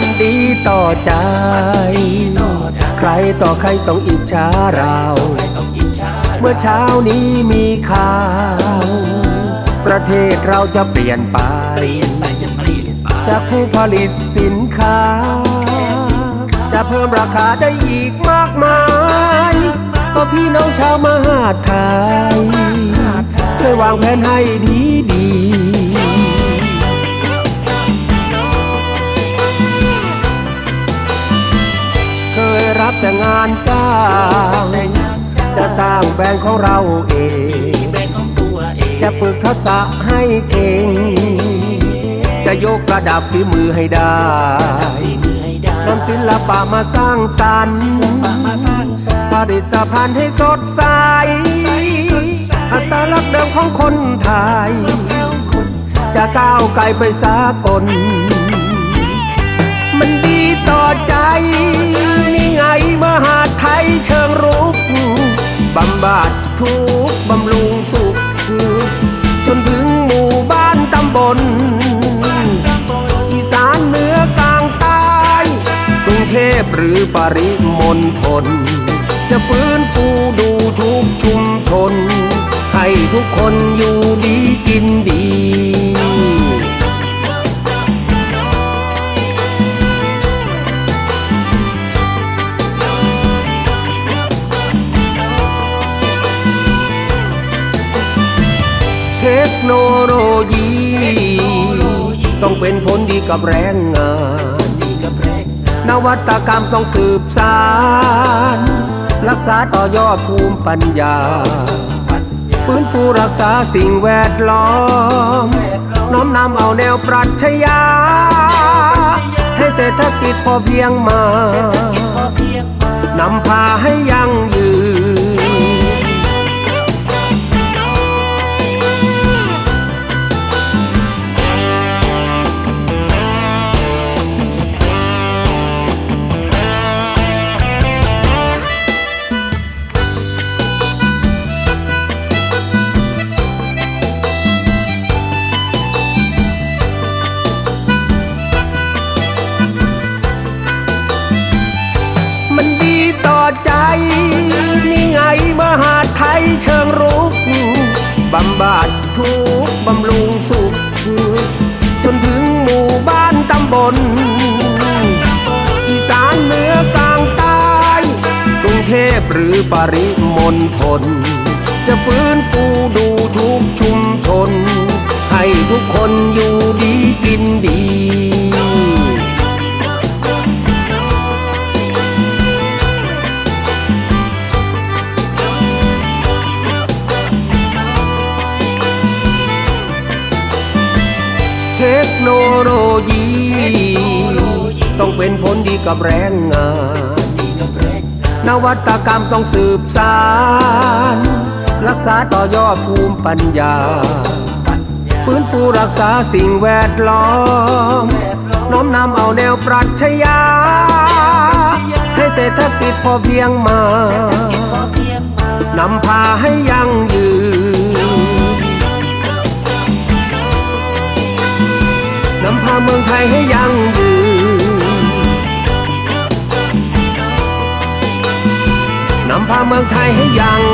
มันดีต่อใจ ใครต่อใครต้องอิจฉาเรา เมื่อเช้านี้มีข่าว ประเทศเราจะเปลี่ยนไป จากผู้ผลิตสินค้า จะเพิ่มราคาได้อีกมากมาย ก็พี่น้องชาวมหาดไทย ช่วยวางแผนให้ดีดี จะสร้างแบรนด์ของเราเอง จะฝึกทักษะให้เก่ง จะยกระดับฝีมือให้ได้นำศิลปะมาสร้างสรรค์ผลิตภัณฑ์ให้สดใส อัตลักษณ์เดิมของคนไทย จะก้าวไกลไปสากล มันดีต่อใจ บำบัดทุกบำรุงสุข จนถึงหมู่บ้านตำบล อีสานเหนือกลางใต้กรุงเทพหรือปริมณฑลจะฟื้นฟูดูทุกชุมชน ให้ทุกคนอยู่ดีกิน โนโลยี ต้องเป็นผลดีกับแรงงาน นวัตกรรมต้องสืบสารรักษาต่อยอดภูมิปัญญา ฟื้นฟูรักษาสิ่งแวดล้อม น้อมนำเอาแนวปรัชญา ให้เศรษฐกิจพอเพียงมา นำพาให้ยั่งยืน นี่ไงมหาไทยเชิงรุกบำบัดทุกบำรุงสุข จนถึงหมู่บ้านตำบล อีสานเหนือกลางใต้กรุงเทพหรือปริมณฑลจะฟื้นฟูดูทุกชุมชน ให้ทุกคนอยู่ดีกินดี ต้องเป็นผลดีกับแรงงาน นวัตกรรมต้องสืบสารรักษาต่อยอดภูมิปัญญา ฟื้นฟูรักษาสิ่งแวดล้อม น้อมนำเอาแนวปรัชญา ให้เศรษฐกิจพอเพียงมา นำพาให้ยั่งยืน เมืองไทยให้ยั่งยืนนำพาเมืองไทยให้ยั่ง